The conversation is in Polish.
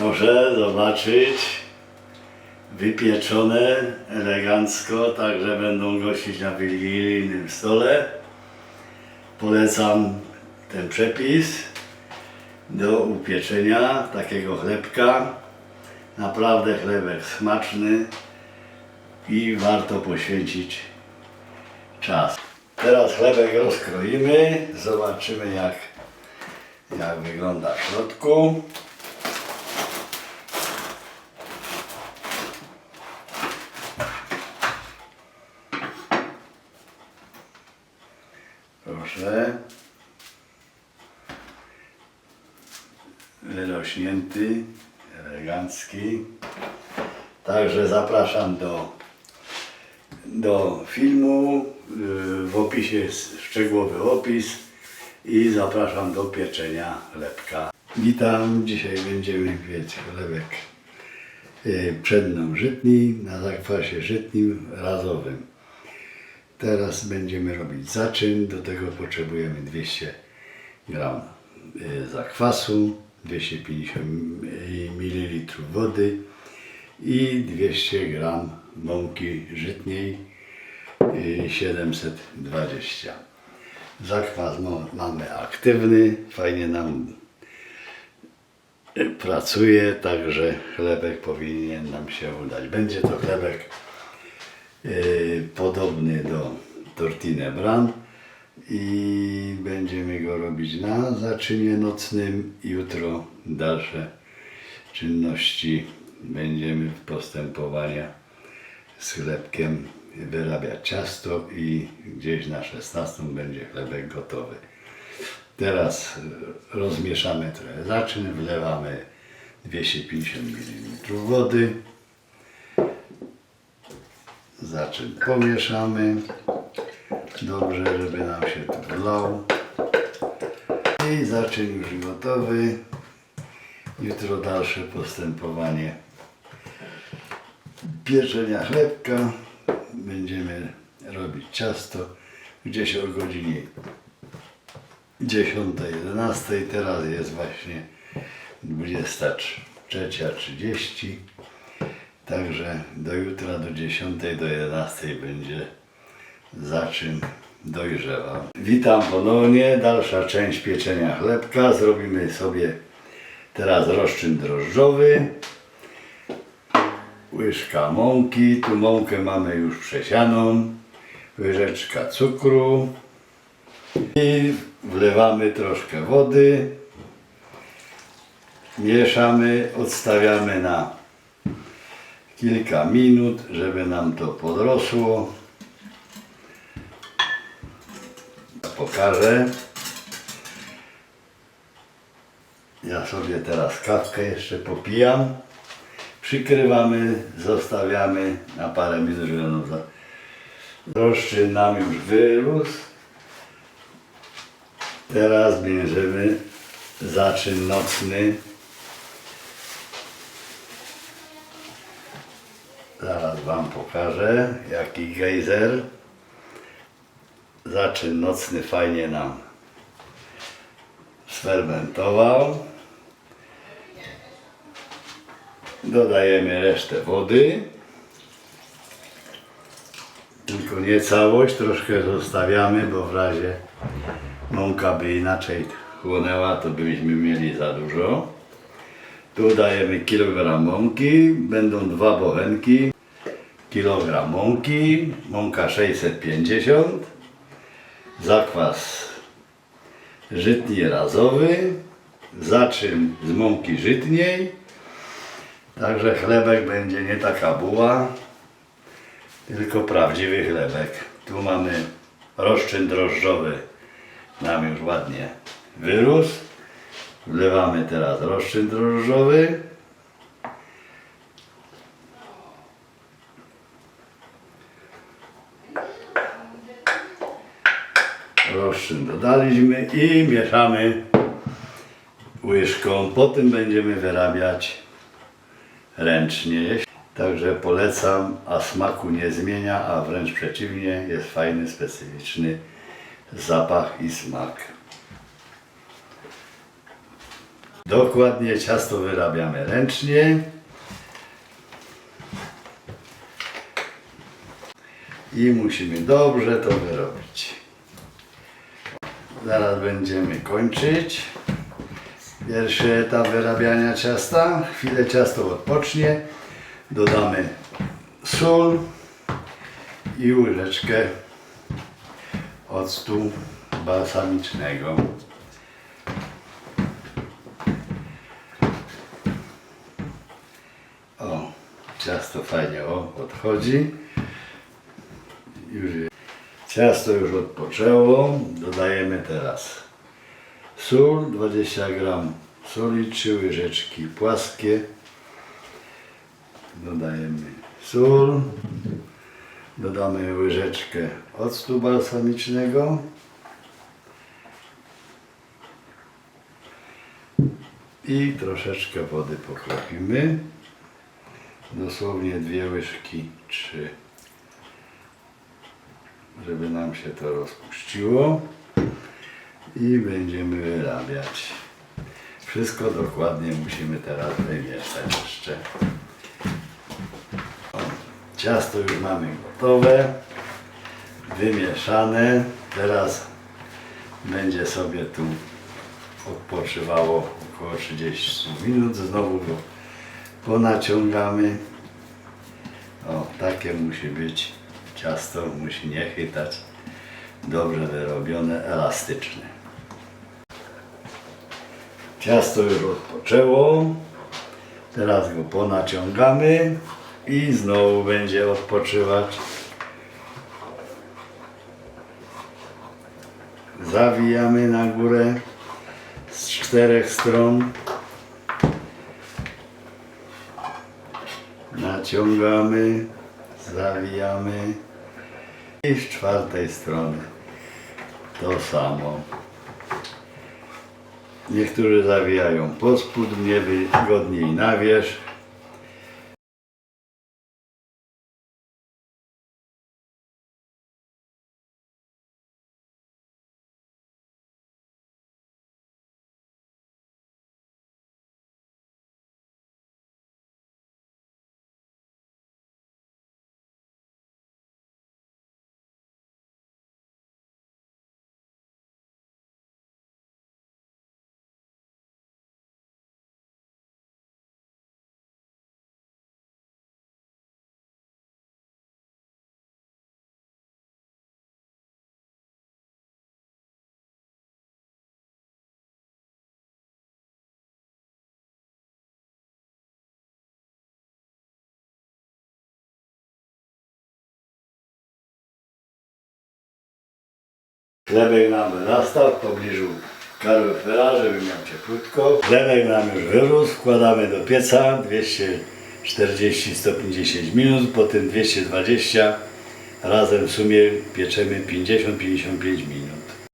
Proszę zobaczyć. Wypieczone elegancko, także będą gościć na wigilijnym stole. Polecam ten przepis do upieczenia takiego chlebka. Naprawdę chlebek smaczny i warto poświęcić czas. Teraz chlebek rozkroimy, zobaczymy jak, jak wygląda w środku. Proszę. Wyrośnięty, elegancki. Także zapraszam do, do filmu. W opisie jest szczegółowy opis i zapraszam do pieczenia chlebka. Witam. Dzisiaj będziemy piec chlebek yy, przedno-żytni na zakwasie żytnim razowym. Teraz będziemy robić zaczyn. Do tego potrzebujemy 200 gram y, zakwasu, 250 ml wody i 200 gram mąki żytniej y, 720. Zakwas mo- mamy aktywny, fajnie nam y, pracuje, także chlebek powinien nam się udać. Będzie to chlebek y, podobny do tortine bran i będziemy go robić na zaczynie nocnym. Jutro dalsze czynności będziemy postępowania z chlebkiem wyrabiać ciasto i gdzieś na 16 będzie chlebek gotowy. Teraz rozmieszamy trochę zaczyn, wlewamy 250 ml wody. Zaczyn pomieszamy. Dobrze, żeby nam się tu wlał. I zaczyn już gotowy. Jutro dalsze postępowanie pieczenia chlebka. Będziemy robić ciasto gdzieś o godzinie 10-11. Teraz jest właśnie 23.30. Także do jutra do 10 do 11 będzie zaczyn dojrzewał. Witam ponownie. Dalsza część pieczenia chlebka. Zrobimy sobie teraz rozczyn drożdżowy. Łyżka mąki. Tu mąkę mamy już przesianą. Łyżeczka cukru. I wlewamy troszkę wody. Mieszamy, odstawiamy na kilka minut, żeby nam to podrosło. Pokażę. Ja sobie teraz kawkę jeszcze popijam. Przykrywamy, zostawiamy na parę minut, żeby ono za... Rozczyn nam już wyrósł. Teraz bierzemy zaczyn nocny. Pokażę, jaki gejzer. Zaczyn nocny fajnie nam sfermentował. Dodajemy resztę wody. Tylko nie całość, troszkę zostawiamy, bo w razie mąka by inaczej chłonęła, to byśmy mieli za dużo. Tu dajemy kilogram mąki, będą dwa bochenki, kilogram mąki, mąka 650, zakwas żytni razowy, zaczyn z mąki żytniej, także chlebek będzie nie taka buła, tylko prawdziwy chlebek. Tu mamy rozczyn drożdżowy, nam już ładnie wyrósł. Wlewamy teraz rozczyn drożdżowy. Rozczyn dodaliśmy i mieszamy łyżką. Potem będziemy wyrabiać ręcznie. Także polecam, a smaku nie zmienia, a wręcz przeciwnie, jest fajny, specyficzny zapach i smak. Dokładnie ciasto wyrabiamy ręcznie. I musimy dobrze to wyrobić. Zaraz będziemy kończyć. Pierwszy etap wyrabiania ciasta. Chwilę ciasto odpocznie. Dodamy sól i łyżeczkę octu balsamicznego. O, ciasto fajnie o, odchodzi. Już ciasto już odpoczęło. Dodajemy teraz sól, 20 gram soli, 3 łyżeczki płaskie. Dodajemy sól. Dodamy łyżeczkę octu balsamicznego. I troszeczkę wody pokropimy. Dosłownie dwie łyżki, trzy. Żeby nam się to rozpuściło. I będziemy wyrabiać. Wszystko dokładnie musimy teraz wymieszać jeszcze. Ciasto już mamy gotowe, wymieszane. Teraz będzie sobie tu odpoczywało około 30 minut. Znowu go ponaciągamy. O, takie musi być. Ciasto musi nie chytać. Dobrze wyrobione, elastyczne. Ciasto już odpoczęło. Teraz go ponaciągamy i znowu będzie odpoczywać. Zawijamy na górę z czterech stron. Naciągamy, zawijamy i z czwartej strony to samo. Niektórzy zawijają pod spód, mnie wygodniej na wierzch. Chlebek nam wyrastał w pobliżu kalorifera, żeby miał cieplutko. Chlebek nam już wyrósł, wkładamy do pieca 240-150 minut, potem 220. Razem w sumie pieczemy 50-55 minut.